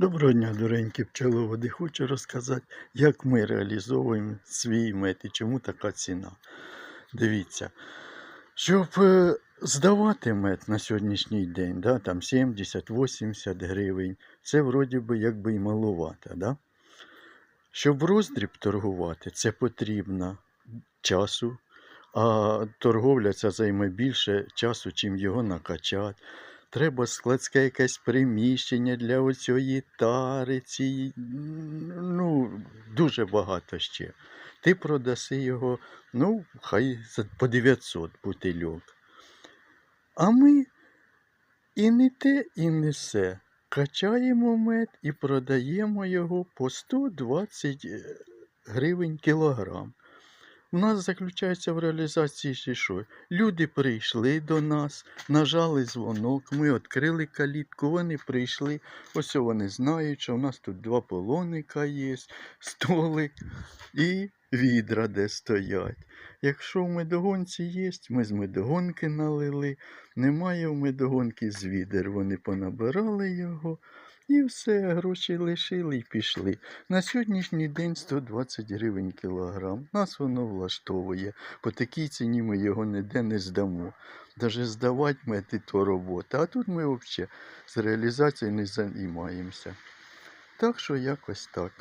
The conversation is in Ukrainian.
Доброго дня, доренькі пчеловоди. Хочу розказати, як ми реалізовуємо свій мед і чому така ціна. Дивіться, щоб е, здавати мед на сьогоднішній день, да, там 70-80 гривень, це вроді би якби і маловато. Да? Щоб роздріб торгувати, це потрібно часу, а торговля ця займе більше часу, чим його накачати. Треба складське якесь приміщення для оцієї тари, цієї, ну, дуже багато ще. Ти продаси його, ну, хай по 900 бутильок. А ми і не те, і не все. Качаємо мед і продаємо його по 120 гривень кілограм. У нас заключається в реалізації що? Люди прийшли до нас, нажали дзвонок, ми відкрили калітку, вони прийшли. Ось вони знають, що у нас тут два полоника є, столик і відра, де стоять. Якщо в медогонці є, ми з медогонки налили. Немає в медогонки з відер. Вони понабирали його. І все, гроші лишили і пішли. На сьогоднішній день 120 гривень кілограм. Нас воно влаштовує. По такій ціні ми його ніде не здамо. Даже здавати мети то робота. А тут ми взагалі з реалізацією не займаємося. Так що якось так.